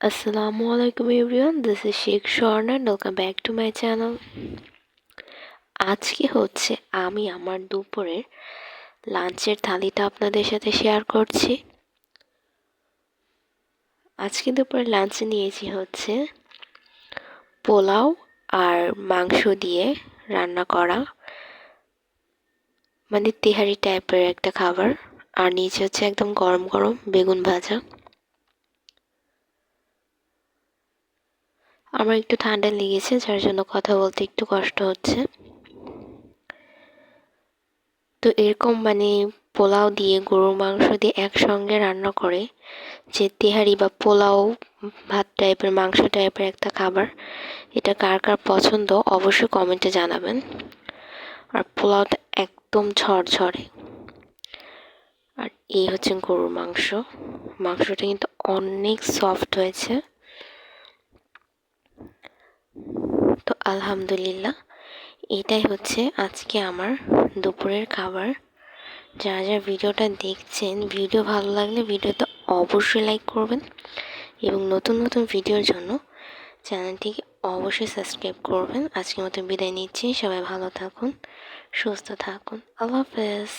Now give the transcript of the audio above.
আসসালামু আলাইকুম everyone this is Sheikh Swarna welcome back to my channel আজকে হচ্ছে আমি আমার দুপুরের লাঞ্চের থালিটা আপনাদের সাথে শেয়ার করছি। আজকে দুপুরে লাঞ্চে নিয়েছি হচ্ছে পোলাও আর মাংস দিয়ে রান্না করা। মানে তেহারি টাইপের একটা খাবার। আর নিচে হচ্ছে একদম গরম গরম বেগুন ভাজা। আমার একটু ঠান্ডা লেগেছে, যার জন্য কথা বলতে একটু কষ্ট হচ্ছে। তো এরকম মানে পোলাও দিয়ে, গরুর মাংস দিয়ে একসঙ্গে রান্না করে, যে তেহারি বা পোলাও ভাত টাইপের মাংস টাইপের একটা খাবার, এটা কার কার পছন্দ অবশ্যই কমেন্টে জানাবেন। আর পোলাওটা একদম ঝরঝরে। আর এই হচ্ছে গরুর মাংস। মাংসটা কিন্তু অনেক সফট হয়েছে। তো আলহামদুলিল্লাহ, এটাই হচ্ছে আজকে আমার দুপুরের খাবার। যারা যারা ভিডিওটা দেখছেন, ভিডিও ভালো লাগলে ভিডিওতে অবশ্যই লাইক করবেন এবং নতুন নতুন ভিডিওর জন্য চ্যানেলটিকে অবশ্যই সাবস্ক্রাইব করবেন। আজকের মতো বিদায় নিচ্ছি, সবাই ভালো থাকুন, সুস্থ থাকুন, আল্লাহ হাফেজ।